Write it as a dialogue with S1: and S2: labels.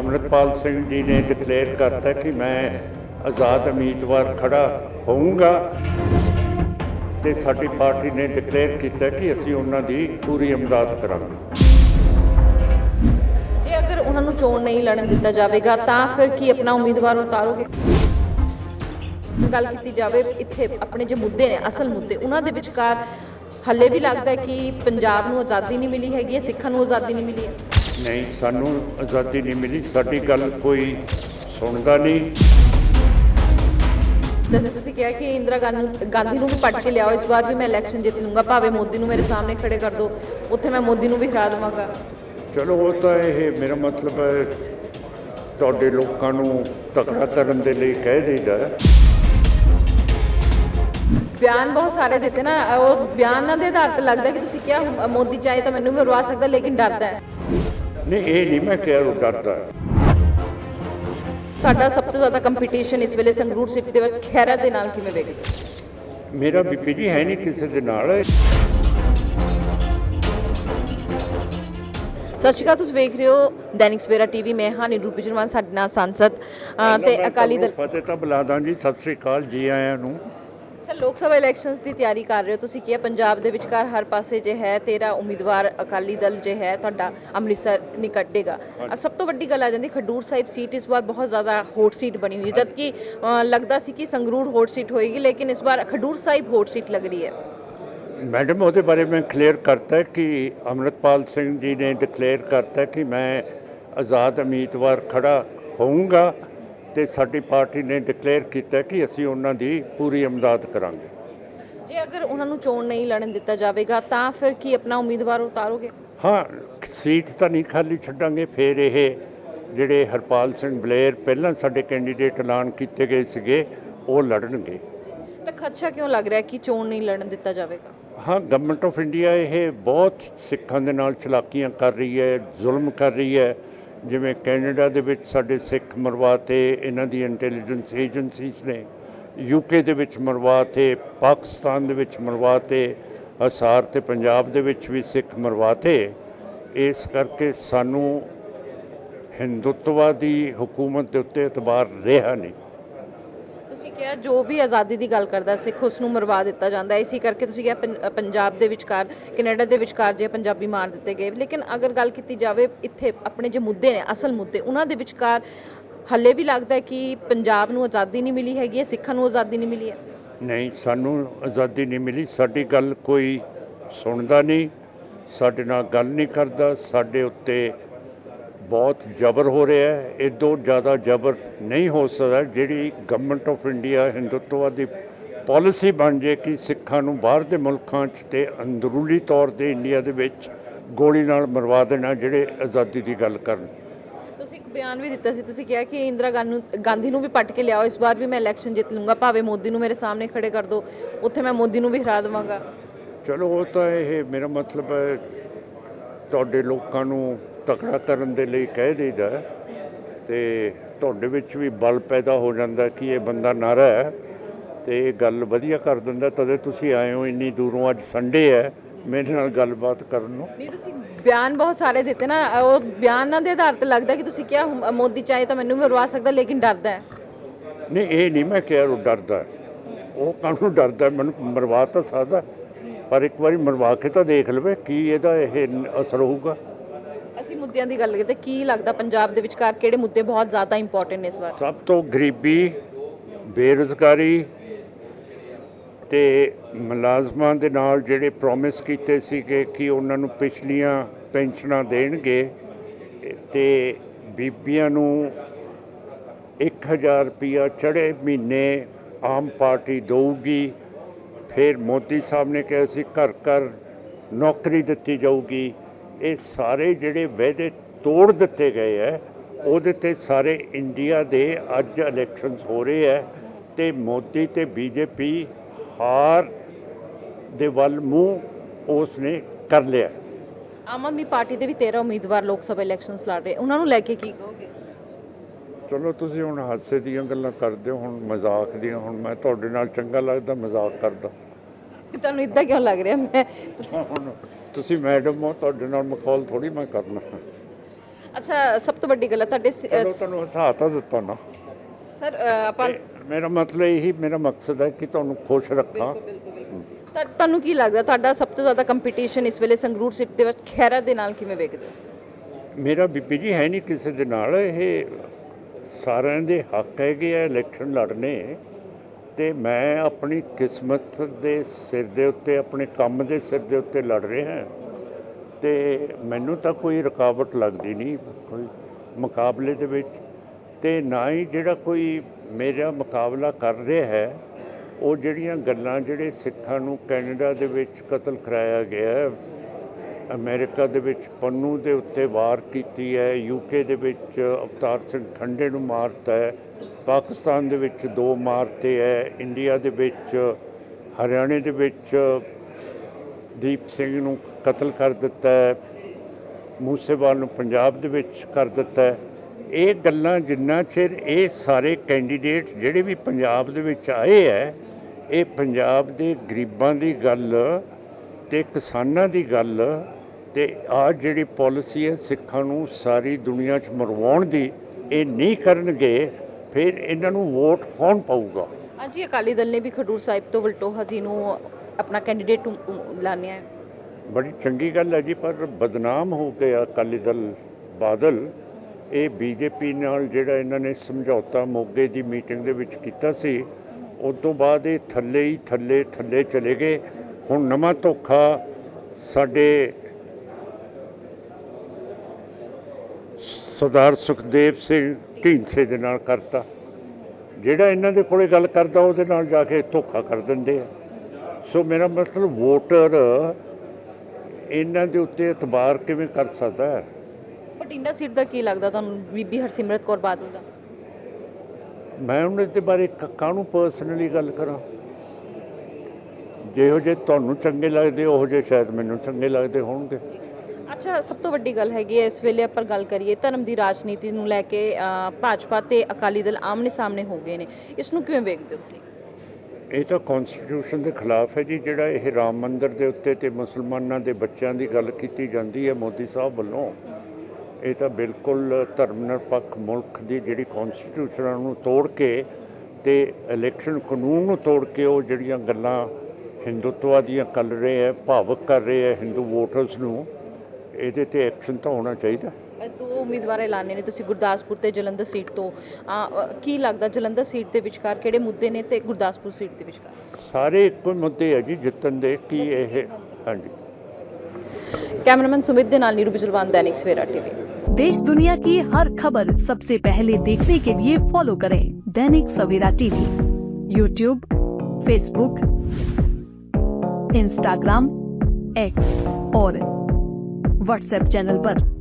S1: ਅਮਰਿਤਪਾਲ ਸਿੰਘ ਜੀ ਨੇ ਡਿਕਲੇਅਰ ਕਰਤਾ ਕਿ ਮੈਂ ਆਜ਼ਾਦ ਉਮੀਦਵਾਰ ਖੜਾ ਹੋਊਂਗਾ ਤੇ ਸਾਡੀ ਪਾਰਟੀ ਨੇ ਡਿਕਲੇਅਰ ਕੀਤਾ ਕਿ ਅਸੀਂ ਉਹਨਾਂ ਦੀ ਪੂਰੀ ਇਮਦਾਦ ਕਰਾਂਗੇ।
S2: ਜੇ ਅਗਰ ਉਹਨਾਂ ਨੂੰ ਚੋਣ ਨਹੀਂ ਲੜਨ ਦਿੱਤਾ ਜਾਵੇਗਾ, ਤਾਂ ਫਿਰ ਕੀ ਆਪਣਾ ਉਮੀਦਵਾਰ ਉਤਾਰੋਗੇ? ਗੱਲ ਕੀਤੀ ਜਾਵੇ, ਇੱਥੇ ਆਪਣੇ ਜੋ ਮੁੱਦੇ ਨੇ, ਅਸਲ ਮੁੱਦੇ, ਉਹਨਾਂ ਦੇ ਵਿਚਕਾਰ ਹੱਲੇ ਵੀ ਲੱਗਦਾ ਕਿ ਪੰਜਾਬ ਨੂੰ ਆਜ਼ਾਦੀ ਨਹੀਂ ਮਿਲੀ ਹੈਗੀ ਸਿੱਖਾਂ ਨੂੰ ਆਜ਼ਾਦੀ ਨਹੀਂ ਮਿਲੀ ਹੈ।
S1: ਨਹੀਂ ਸਾਨੂੰ ਆਜ਼ਾਦੀ ਨਹੀਂ ਮਿਲੀ। ਸਾਡੀ ਗੱਲ ਕੋਈ ਸੁਣਦਾ ਨਹੀਂ।
S2: ਜੈਸੇ ਤੁਸੀਂ ਕਿਹਾ ਕਿ ਇੰਦਰਾ ਗਾਂਧੀ ਗਾਂਧੀ ਨੂੰ ਵੀ ਪੱਟ ਕੇ ਲਿਆਓ। ਇਸ ਵਾਰ ਵੀ ਮੈਂ ਇਲੈਕਸ਼ਨ ਜਿੱਤ ਲੂੰਗਾ ਭਾਵੇਂ ਮੋਦੀ ਨੂੰ ਮੇਰੇ ਸਾਹਮਣੇ ਖੜੇ ਕਰ ਦਿਓ ਉੱਥੇ ਮੈਂ ਮੋਦੀ ਨੂੰ ਵੀ ਹਰਾ ਦੇਵਾਂਗਾ।
S1: ਚਲੋ ਉਹ ਤਾਂ ਇਹ ਮੇਰਾ ਮਤਲਬ ਹੈ ਤੁਹਾਡੇ ਲੋਕਾਂ ਨੂੰ ਤਕੜਾ ਕਰਨ ਦੇ ਲਈ ਕਹਿ ਦੇਈਦਾ।
S2: ਬਿਆਨ ਬਹੁਤ ਸਾਰੇ ਦਿੱਤੇ ਨਾ। ਉਹ ਬਿਆਨਾਂ ਦੇ ਆਧਾਰ ਤੇ ਲੱਗਦਾ ਕਿ ਤੁਸੀਂ ਕਿਹਾ ਮੋਦੀ ਚਾਹੇ ਤਾਂ ਮੈਨੂੰ ਵੀ ਹਰਵਾ ਸਕਦਾ ਲੇਕਿਨ ਡਰਦਾ ਹੈ।
S1: ਨਹੀਂ ਇਹ ਨਹੀਂ ਮੈਂ ਕਿਹਾ ਉਹ ਡਰਦਾ ਹੈ।
S2: ਤੁਹਾਡਾ ਸਭ ਤੋਂ ਜ਼ਿਆਦਾ ਕੰਪੀਟੀਸ਼ਨ ਇਸ ਵੇਲੇ ਸੰਗਰੂਰ ਸਿੱਖ ਦੇ ਵਿੱਚ ਖੈਰਾ ਦੇ ਨਾਲ ਕਿਵੇਂ ਵੇਖਦੇ?
S1: ਮੇਰਾ ਬੀਪੀ ਜੀ ਹੈ ਨਹੀਂ ਕਿਸੇ ਦੇ ਨਾਲ
S2: ਸਤਿ ਸ਼੍ਰੀ ਅਕਾਲ ਤੁਸੀਂ ਵੇਖ ਰਹੇ ਹੋ ਦੈਨਿਕ ਸਵੇਰਾ ਟੀਵੀ ਮੈਂ ਹਾਂ ਨਿਰੂ ਪਿਜਰਮਾਨ ਸਾਡੇ ਨਾਲ ਸੰਸਦ ਅ, ਤੇ ਅਕਾਲੀ ਦਲ
S1: ਫਤਿਹ ਤਾਂ ਬੁਲਾ ਦਾਂ ਜੀ ਸਤਿ ਸ੍ਰੀ ਅਕਾਲ ਜੀ ਆਇਆਂ ਨੂੰ
S2: ਸਰ ਲੋਕ ਸਭਾ ਇਲੈਕਸ਼ਨਸ ਦੀ ਤਿਆਰੀ ਕਰ ਰਹੇ ਹੋ ਤੁਸੀਂ ਕੀ ਹੈ ਪੰਜਾਬ ਦੇ ਵਿਚਕਾਰ ਹਰ ਪਾਸੇ ਜੇ ਹੈ ਤੇਰਾ ਉਮੀਦਵਾਰ ਅਕਾਲੀ ਦਲ ਜੇ ਹੈ ਤੁਹਾਡਾ ਅੰਮ੍ਰਿਤਸਰ ਨਿਕਟੇਗਾ ਕੱਢੇਗਾ। ਸਭ ਤੋਂ ਵੱਡੀ ਗੱਲ ਆ ਜਾਂਦੀ ਖਡੂਰ ਸਾਹਿਬ ਸੀਟ ਇਸ ਵਾਰ ਬਹੁਤ ਜ਼ਿਆਦਾ ਹੋਟ ਸੀਟ ਬਣੀ ਹੋਈ ਹੈ ਜਦਕਿ ਅ, ਲੱਗਦਾ ਸੀ ਕਿ ਸੰਗਰੂਰ ਹੋਟ ਸੀਟ ਹੋਏਗੀ ਲੇਕਿਨ ਇਸ ਵਾਰ ਖਡੂਰ ਸਾਹਿਬ ਹੋਟ ਸੀਟ ਲੱਗ ਰਹੀ ਹੈ।
S1: ਮੈਡਮ ਉਹਦੇ ਬਾਰੇ ਮੈਂ ਕਲੀਅਰ ਕਰਤਾ ਕਿ ਅਮਰਿਤਪਾਲ ਸਿੰਘ ਜੀ ਨੇ ਡਿਕਲੇਅਰ ਕਰਤਾ ਕਿ ਮੈਂ ਆਜ਼ਾਦ ਉਮੀਦਵਾਰ ਖੜਾ ਹੋਊਂਗਾ। ਤੇ ਸਾਡੀ ਪਾਰਟੀ ਨੇ ਡਿਕਲੇਅਰ ਕੀਤਾ ਕਿ ਅਸੀਂ ਉਹਨਾਂ ਦੀ ਪੂਰੀ ਇਮਦਾਦ ਕਰਾਂਗੇ।
S2: ਜੇ ਅਗਰ ਉਹਨਾਂ ਨੂੰ ਚੋਣ ਨਹੀਂ ਲੜਨ ਦਿੱਤਾ ਜਾਵੇਗਾ ਤਾਂ ਫਿਰ ਕੀ ਆਪਣਾ ਉਮੀਦਵਾਰ ਉਤਾਰੋਗੇ?
S1: ਹਾਂ ਸੀਟ ਤਾਂ ਨਹੀਂ ਖਾਲੀ ਛੱਡਾਂਗੇ ਫਿਰ ਇਹ ਜਿਹੜੇ ਹਰਪਾਲ ਸਿੰਘ ਬਲੇਰ ਪਹਿਲਾਂ ਸਾਡੇ ਕੈਂਡੀਡੇਟ ਐਲਾਨ ਕੀਤੇ ਗਏ ਸੀਗੇ ਉਹ ਲੜਨਗੇ।
S2: ਤਾਂ ਖਦਸ਼ਾ ਕਿਉਂ ਲੱਗ ਰਿਹਾ ਕਿ ਚੋਣ ਨਹੀਂ ਲੜਨ ਦਿੱਤਾ ਜਾਵੇਗਾ?
S1: ਹਾਂ ਗਵਰਨਮੈਂਟ ਆਫ ਇੰਡੀਆ ਇਹ ਬਹੁਤ ਸਿੱਖਾਂ ਦੇ ਨਾਲ ਚਲਾਕੀਆਂ ਕਰ ਰਹੀ ਹੈ ਜ਼ੁਲਮ ਕਰ ਰਹੀ ਹੈ। ਜਿਵੇਂ ਕੈਨੇਡਾ ਦੇ ਵਿੱਚ ਸਾਡੇ ਸਿੱਖ ਮਰਵਾਤੇ ਇਹਨਾਂ ਦੀ ਇੰਟੈਲੀਜੈਂਸ ਏਜੰਸੀਜ਼ ਨੇ ਯੂਕੇ ਦੇ ਵਿੱਚ ਮਰਵਾਤੇ ਪਾਕਿਸਤਾਨ ਦੇ ਵਿੱਚ ਮਰਵਾਤੇ ਹਸਾਰ ਤੇ ਪੰਜਾਬ ਦੇ ਵਿੱਚ ਵੀ ਸਿੱਖ ਮਰਵਾਤੇ ਇਸ ਕਰਕੇ ਸਾਨੂੰ ਹਿੰਦੁੱਤਵਾਦੀ ਹਕੂਮਤ ਦੇ ਉੱਤੇ ਇਤਬਾਰ ਰਿਹਾ ਨਹੀਂ।
S2: ਕਿਹਾ ਜੋ ਵੀ ਆਜ਼ਾਦੀ ਦੀ ਗੱਲ ਕਰਦਾ ਸਿੱਖ, ਉਸ ਨੂੰ ਮਰਵਾ ਦਿੱਤਾ ਜਾਂਦਾ ਹੈ। ਇਸੇ ਕਰਕੇ ਤੁਸੀਂ ਕਿਹਾ, ਪੰ- ਪੰਜਾਬ ਦੇ ਵਿਚਕਾਰ, ਕੈਨੇਡਾ ਦੇ ਵਿਚਕਾਰ ਜੇ ਪੰਜਾਬੀ ਮਾਰ ਦਿੱਤੇ ਗਏ। ਲੇਕਿਨ ਅਗਰ ਗੱਲ ਕੀਤੀ ਜਾਵੇ, ਇੱਥੇ ਆਪਣੇ ਜੋ ਮੁੱਦੇ ਨੇ, ਅਸਲ ਮੁੱਦੇ, ਉਹਨਾਂ ਦੇ ਵਿਚਕਾਰ ਹੱਲੇ ਵੀ ਲੱਗਦਾ ਹੈ ਕਿ ਪੰਜਾਬ ਨੂੰ ਆਜ਼ਾਦੀ ਨਹੀਂ ਮਿਲੀ ਹੈਗੀ ਹੈ, ਸਿੱਖਾਂ ਨੂੰ ਆਜ਼ਾਦੀ ਨਹੀਂ ਮਿਲੀ ਹੈ?
S1: ਨਹੀਂ, ਸਾਨੂੰ ਆਜ਼ਾਦੀ ਨਹੀਂ ਮਿਲੀ। ਸਾਡੀ ਗੱਲ ਕੋਈ ਸੁਣਦਾ ਨਹੀਂ, ਸਾਡੇ ਨਾਲ ਗੱਲ ਨਹੀਂ ਕਰਦਾ, ਸਾਡੇ ਉੱਤੇ ਬਹੁਤ ਜ਼ਬਰ ਹੋ ਰਿਹਾ ਹੈ। ਇਦੋਂ ਜ਼ਿਆਦਾ ਜ਼ਬਰ ਨਹੀਂ ਹੋ ਸਕਦਾ ਜਿਹੜੀ ਗਵਰਨਮੈਂਟ ਆਫ ਇੰਡੀਆ ਹਿੰਦੁੱਤਵਾਦੀ ਪਾਲਿਸੀ ਬਣ ਜੇ ਕਿ ਸਿੱਖਾਂ ਨੂੰ ਬਾਹਰ ਦੇ ਮੁਲਕਾਂ 'ਚ ਤੇ ਅੰਦਰੂਨੀ ਤੌਰ ਤੇ ਇੰਡੀਆ ਦੇ ਵਿੱਚ ਗੋਲੀ ਨਾਲ ਮਰਵਾ ਦੇਣਾ ਜਿਹੜੇ ਆਜ਼ਾਦੀ ਦੀ ਗੱਲ ਕਰਨ।
S2: ਤੁਸੀਂ ਇੱਕ ਬਿਆਨ ਵੀ ਦਿੱਤਾ ਸੀ ਤੁਸੀਂ ਕਿਹਾ ਕਿ ਇੰਦਰਾ ਗਾਂਧੀ ਗਾਂਧੀ ਨੂੰ ਵੀ ਪੱਟ ਕੇ ਲਿਆਓ ਇਸ ਵਾਰ ਵੀ ਮੈਂ ਇਲੈਕਸ਼ਨ ਜਿੱਤ ਲੂੰਗਾ ਭਾਵੇਂ ਮੋਦੀ ਨੂੰ ਮੇਰੇ ਸਾਹਮਣੇ ਖੜੇ ਕਰ ਦਿਓ ਉੱਥੇ ਮੈਂ ਮੋਦੀ ਨੂੰ ਵੀ ਹਰਾ ਦੇਵਾਂਗਾ।
S1: ਚਲੋ ਉਹ ਤਾਂ ਇਹ ਮੇਰਾ ਮਤਲਬ ਹੈ ਤੁਹਾਡੇ ਲੋਕਾਂ ਨੂੰ ਤਕੜਾ ਕਰਨ ਦੇ ਲਈ ਕਹਿ ਦੇਈਦਾ ਤੇ ਤੁਹਾਡੇ ਵਿੱਚ ਵੀ ਬਲ ਪੈਦਾ ਹੋ ਜਾਂਦਾ ਕਿ ਇਹ ਬੰਦਾ ਨਾਰਾ ਹੈ ਤੇ ਇਹ ਗੱਲ ਵਧੀਆ ਕਰ ਦਿੰਦਾ ਤਦੇ ਤੁਸੀਂ ਆਏ ਹੋ ਇੰਨੀ ਦੂਰੋਂ ਅੱਜ ਸੰਡੇ ਹੈ ਮੇਰੇ ਨਾਲ ਗੱਲਬਾਤ ਕਰਨ ਨੂੰ
S2: ਨਹੀਂ ਤੁਸੀਂ ਬਿਆਨ ਬਹੁਤ ਸਾਰੇ ਦਿੱਤੇ ਨਾ ਉਹ ਬਿਆਨਾਂ ਦੇ ਆਧਾਰ ਤੇ ਲੱਗਦਾ ਕਿ ਤੁਸੀਂ ਕਿਹਾ ਹੁ- ਮੋਦੀ ਚਾਹੇ ਤਾਂ ਮੈਨੂੰ ਵੀ ਹਰਵਾ ਸਕਦਾ ਲੇਕਿਨ ਡਰਦਾ ਹੈ
S1: ਨਹੀਂ ਇਹ ਨਹੀਂ ਮੈਂ ਕਿਹਾ ਉਹ ਡਰਦਾ ਹੈ। ਉਹ ਕਾਹਨੂੰ ਡਰਦਾ ਹੈ? ਮੈਨੂੰ ਮਰਵਾ ਤਾਂ ਸਕਦਾ ਪਰ ਇੱਕ ਵਾਰੀ ਮਰਵਾ ਕੇ ਤਾਂ ਦੇਖ ਲਵੇ ਕੀ ਇਹਦਾ ਇਹ ਅਸਰ ਹੋਊਗਾ
S2: ਅਸੀਂ ਮੁੱਦਿਆਂ ਦੀ ਗੱਲ ਕਰਦੇ ਕੀ ਲੱਗਦਾ ਪੰਜਾਬ ਦੇ ਵਿਚਕਾਰ ਕਿਹੜੇ ਮੁੱਦੇ ਬਹੁਤ ਜ਼ਿਆਦਾ ਇੰਪੋਰਟੈਂਟ ਨੇ ਇਸ ਵਾਰ?
S1: ਸਭ ਤੋਂ ਗਰੀਬੀ, ਬੇਰੁਜ਼ਗਾਰੀ ਤੇ ਮੁਲਾਜ਼ਮਾਂ ਦੇ ਨਾਲ ਜਿਹੜੇ ਪ੍ਰੋਮਿਸ ਕੀਤੇ ਸੀਗੇ ਕਿ ਉਹਨਾਂ ਨੂੰ ਪਿਛਲੀਆਂ ਪੈਨਸ਼ਨਾਂ ਦੇਣਗੇ, ਤੇ ਬੀਬੀਆਂ ਨੂੰ 1000 ਰੁਪਿਆ ਚੜੇ ਮਹੀਨੇ ਆਮ ਪਾਰਟੀ ਦਊਗੀ। ਫਿਰ ਮੋਦੀ ਸਾਹਿਬ ਨੇ ਕਿਹਾ ਸੀ ਘਰ ਘਰ ਨੌਕਰੀ ਦਿੱਤੀ ਜਾਊਗੀ। ਇਹ ਸਾਰੇ ਜਿਹੜੇ ਵਾਅਦੇ ਤੋੜ ਦਿੱਤੇ ਗਏ ਹੈ ਉਹਦੇ ਤੇ ਸਾਰੇ ਇੰਡੀਆ ਦੇ ਅੱਜ ਇਲੈਕਸ਼ਨਸ ਹੋ ਰਹੇ ਹੈ ਤੇ ਮੋਦੀ ਤੇ ਬੀਜੇਪੀ ਹਾਰ ਦੇ ਵੱਲ ਮੂੰਹ ਉਸ ਨੇ ਕਰ ਲਿਆ।
S2: ਆਮ ਆਦਮੀ ਪਾਰਟੀ ਦੇ ਵੀ 13 ਉਮੀਦਵਾਰ ਲੋਕ ਸਭਾ ਇਲੈਕਸ਼ਨਸ ਲੜ ਰਹੇ ਉਹਨਾਂ ਨੂੰ ਲੈ ਕੇ ਕੀ ਕਹੋਗੇ?
S1: ਚਲੋ ਤੁਸੀਂ ਹੁਣ ਹਾਸੇ ਦੀਆਂ ਗੱਲਾਂ ਕਰਦੇ ਹੋ ਹੁਣ ਮਜ਼ਾਕ ਦੀਆਂ ਹੁਣ ਮੈਂ ਤੁਹਾਡੇ ਨਾਲ ਚੰਗਾ ਲੱਗਦਾ ਮਜ਼ਾਕ ਕਰਦਾ।
S2: ਤੁਹਾਨੂੰ ਇਦਾਂ ਕਿਉਂ ਲੱਗ ਰਿਹਾ? ਮੈਂ ਤੁਸੀਂ
S1: ਤੁਸੀਂ ਮੈਡਮ ਹੋ ਤੁਹਾਡੇ ਨਾਲ ਮਖੌਲ ਥੋੜੀ ਮੈਂ ਕਰਨਾ।
S2: ਅੱਛਾ ਸਭ ਤੋਂ ਵੱਡੀ ਗੱਲ ਹੈ ਤੁਹਾਡੇ ਸ-
S1: ਚਲੋ ਤੁਹਾਨੂੰ ਹਸਾ ਤਾਂ ਦਿੱਤਾ ਨਾ।
S2: ਸਰ ਅ, ਆਪਾਂ
S1: ਮੇਰਾ ਮਤਲਬ ਇਹੀ ਮੇਰਾ ਮਕਸਦ ਹੈ ਕਿ ਤੁਹਾਨੂੰ ਖੁਸ਼ ਰੱਖਾਂ।
S2: ਤੁਹਾਨੂੰ ਕੀ ਲੱਗਦਾ ਤੁਹਾਡਾ ਸਭ ਤੋਂ ਜ਼ਿਆਦਾ ਕੰਪੀਟੀਸ਼ਨ ਇਸ ਵੇਲੇ ਸੰਗਰੂਰ ਸੀਟ ਦੇ ਵਿੱਚ ਖੈਰਾ ਦੇ ਨਾਲ ਕਿਵੇਂ ਵੇਖਦੇ ਹੋ?
S1: ਮੇਰਾ ਬੀਬੀ ਜੀ ਹੈ ਨਹੀਂ ਕਿਸੇ ਦੇ ਨਾਲ ਇਹ ਸਾਰਿਆਂ ਦੇ ਹੱਕ ਹੈਗੇ ਆ ਇਲੈਕਸ਼ਨ ਲੜਨੇ। ਤੇ ਮੈਂ ਆਪਣੀ ਕਿਸਮਤ ਦੇ ਸਿਰ ਦੇ ਉੱਤੇ, ਆਪਣੇ ਕੰਮ ਦੇ ਸਿਰ ਦੇ ਉੱਤੇ ਲੜ ਰਿਹਾ ਤੇ ਮੈਨੂੰ ਤਾਂ ਕੋਈ ਰੁਕਾਵਟ ਲੱਗਦੀ ਨਹੀਂ, ਕੋਈ ਮੁਕਾਬਲੇ ਦੇ ਵਿੱਚ। ਤੇ ਨਾ ਹੀ ਜਿਹੜਾ ਕੋਈ ਮੇਰਾ ਮੁਕਾਬਲਾ ਕਰ ਰਿਹਾ ਹੈ, ਉਹ ਜਿਹੜੀਆਂ ਗੱਲਾਂ ਜਿਹੜੇ ਸਿੱਖਾਂ ਨੂੰ ਕੈਨੇਡਾ ਦੇ ਵਿੱਚ ਕਤਲ ਕਰਾਇਆ ਗਿਆ ਹੈ, ਅਮਰੀਕਾ ਦੇ ਵਿੱਚ ਪੰਨੂ ਦੇ ਉੱਤੇ ਵਾਰ ਕੀਤੀ ਹੈ ਯੂਕੇ ਦੇ ਵਿੱਚ ਅਵਤਾਰ ਸਿੰਘ ਖੰਡੇ ਨੂੰ ਮਾਰਤਾ ਹੈ ਪਾਕਿਸਤਾਨ ਦੇ ਵਿੱਚ ਦੋ ਮਾਰਤੇ ਹੈ, ਇੰਡੀਆ ਦੇ ਵਿੱਚ, ਹਰਿਆਣੇ ਦੇ ਵਿੱਚ ਦੀਪ ਸਿੰਘ ਨੂੰ ਕਤਲ ਕਰ ਦਿੱਤਾ ਹੈ, ਮੂਸੇਵਾਲ ਨੂੰ ਪੰਜਾਬ ਦੇ ਵਿੱਚ ਕਰ ਦਿੱਤਾ ਹੈ। ਇਹ ਗੱਲਾਂ ਜਿੰਨਾ ਚਿਰ ਇਹ ਸਾਰੇ ਕੈਂਡੀਡੇਟ ਜਿਹੜੇ ਵੀ ਪੰਜਾਬ ਦੇ ਵਿੱਚ ਆਏ ਹੈ, ਇਹ ਪੰਜਾਬ ਦੇ ਗਰੀਬਾਂ ਦੀ ਗੱਲ ਤੇ ਕਿਸਾਨਾਂ ਦੀ ਗੱਲ ਤੇ ਆ ਜਿਹੜੀ ਪਾਲਿਸੀ ਹੈ, ਸਿੱਖਾਂ ਨੂੰ ਸਾਰੀ ਦੁਨੀਆ 'ਚ ਮਰਵਾਉਣ ਦੀ ਇਹ ਨਹੀਂ ਕਰਨਗੇ ਫਿਰ ਇਹਨਾਂ ਨੂੰ ਵੋਟ ਕੌਣ ਪਾਊਗਾ?
S2: ਹਾਂਜੀ ਅਕਾਲੀ ਦਲ ਨੇ ਵੀ ਖਡੂਰ ਸਾਹਿਬ ਤੋਂ ਵਲਟੋਹਾ ਜੀ ਨੂੰ ਆਪਣਾ ਕੈਂਡੀਡੇਟ ਲਾਣਿਆ ਹੈ
S1: ਬੜੀ ਚੰਗੀ ਗੱਲ ਹੈ ਜੀ ਪਰ ਬਦਨਾਮ ਹੋ ਗਿਆ ਅਕਾਲੀ ਦਲ ਬਾਦਲ ਇਹ ਬੀਜੇਪੀ ਨਾਲ ਜਿਹੜਾ ਇਹਨਾਂ ਨੇ ਸਮਝੌਤਾ ਮੋਗੇ ਦੀ ਮੀਟਿੰਗ ਦੇ ਵਿੱਚ ਕੀਤਾ ਸੀ ਉਸ ਤੋਂ ਬਾਅਦ ਇਹ ਥੱਲੇ ਹੀ ਥੱਲੇ ਥੱਲੇ ਚਲੇ ਗਏ। ਹੁਣ ਨਵਾਂ ਧੋਖਾ ਸਾਡੇ ਸਰਦਾਰ ਸੁਖਦੇਵ ਸਿੰਘ ਢੀਂਡਸੇ ਦੇ ਨਾਲ ਕਰਤਾ। ਜਿਹੜਾ ਇਹਨਾਂ ਦੇ ਕੋਲੇ ਗੱਲ ਕਰਦਾ ਉਹਦੇ ਨਾਲ ਜਾ ਕੇ ਧੋਖਾ ਕਰ ਦਿੰਦੇ ਆ। ਸੋ ਮੇਰਾ ਮਤਲਬ ਵੋਟਰ ਇਹਨਾਂ ਦੇ ਉੱਤੇ ਇਤਬਾਰ ਕਿਵੇਂ ਕਰ ਸਕਦਾ ਹੈ?
S2: ਬਠਿੰਡਾ ਸੀਟ ਦਾ ਕੀ ਲੱਗਦਾ ਤੁਹਾਨੂੰ ਬੀਬੀ ਹਰਸਿਮਰਤ ਕੌਰ ਬਾਦਲ ਦਾ?
S1: ਮੈਂ ਉਹਨਾਂ ਦੇ ਬਾਰੇ ਕਾਹਨੂੰ ਪਰਸਨਲੀ ਗੱਲ ਕਰਾਂ? ਜਿਹੋ ਜਿਹੇ ਤੁਹਾਨੂੰ ਚੰਗੇ ਲੱਗਦੇ ਉਹੋ ਜਿਹੇ ਸ਼ਾਇਦ ਮੈਨੂੰ ਚੰਗੇ ਲੱਗਦੇ ਹੋਣਗੇ।
S2: ਅੱਛਾ ਸਭ ਤੋਂ ਵੱਡੀ ਗੱਲ ਹੈਗੀ ਹੈ ਇਸ ਵੇਲੇ ਆਪਾਂ ਗੱਲ ਕਰੀਏ ਧਰਮ ਦੀ ਰਾਜਨੀਤੀ ਨੂੰ ਲੈ ਕੇ ਅ, ਭਾਜਪਾ ਤੇ ਅਕਾਲੀ ਦਲ ਆਮਨੇ ਸਾਹਮਣੇ ਹੋ ਗਏ ਨੇ। ਇਸ ਨੂੰ ਕਿਵੇਂ ਵੇਖਦੇ ਹੋ ਤੁਸੀਂ?
S1: ਇਹ ਤਾਂ ਕਨਸਟੀਟਿਊਸ਼ਨ ਦੇ ਖਿਲਾਫ ਹੈ ਜੀ ਜਿਹੜਾ ਇਹ ਰਾਮ ਮੰਦਿਰ ਦੇ ਉੱਤੇ ਤੇ ਮੁਸਲਮਾਨਾਂ ਦੇ ਬੱਚਿਆਂ ਦੀ ਗੱਲ ਕੀਤੀ ਜਾਂਦੀ ਹੈ ਮੋਦੀ ਸਾਹਿਬ ਵੱਲੋਂ ਇਹ ਤਾਂ ਬਿਲਕੁਲ ਧਰਮ ਨਿਰਪੱਖ ਮੁਲਕ ਦੀ ਜਿਹੜੀ ਕਨਸਟੀਟਿਊਸ਼ਨਾਂ ਨੂੰ ਤੋੜ ਕੇ ਤੇ ਇਲੈਕਸ਼ਨ ਕਾਨੂੰਨ ਨੂੰ ਤੋੜ ਕੇ ਉਹ ਜਿਹੜੀਆਂ ਗੱਲਾਂ ਹਿੰਦੂਤਵਾ ਦੀਆਂ ਕਰ ਰਹੇ ਹੈ ਭਾਵਕ ਕਰ ਰਹੇ ਹੈ ਹਿੰਦੂ ਵੋਟਰਸ ਨੂੰ ਇਹਦੇ ਤੇ ਐਕਸ਼ਨ ਤਾਂ ਹੋਣਾ ਚਾਹੀਦਾ
S2: ਇਹ ਦੋ ਉਮੀਦਵਾਰ ਐਲਾਨੇ ਨੇ ਤੁਸੀਂ ਗੁਰਦਾਸਪੁਰ ਤੇ ਜਲੰਧਰ ਸੀਟ ਤੋਂ ਅ, ਅ, ਕੀ ਲੱਗਦਾ ਜਲੰਧਰ ਸੀਟ ਦੇ ਵਿਚਕਾਰ ਕਿਹੜੇ ਮੁੱਦੇ ਨੇ ਤੇ ਗੁਰਦਾਸਪੁਰ ਸੀਟ ਦੇ ਵਿਚਕਾਰ
S1: ਸਾਰੇ ਇੱਕੋ ਹੀ ਮੁੱਦੇ ਹੈ ਜੀ ਜਿੱਤਣ ਦੇ ਕੀ ਇਹ ਹਾਂਜੀ
S2: ਕੈਮਰਾਮੈਨ ਸੁਮਿਤ ਦੇ ਨਾਲ ਨੀਰੂ ਬਿਜਲਵਾਨ ਦੈਨਿਕ ਸਵੇਰਾ ਟੀਵੀ
S3: देश दुनिया की हर खबर सबसे पहले देखने के लिए फॉलो करें Dainik Savera TV YouTube Facebook Instagram X और व्हाट्सएप चैनल पर।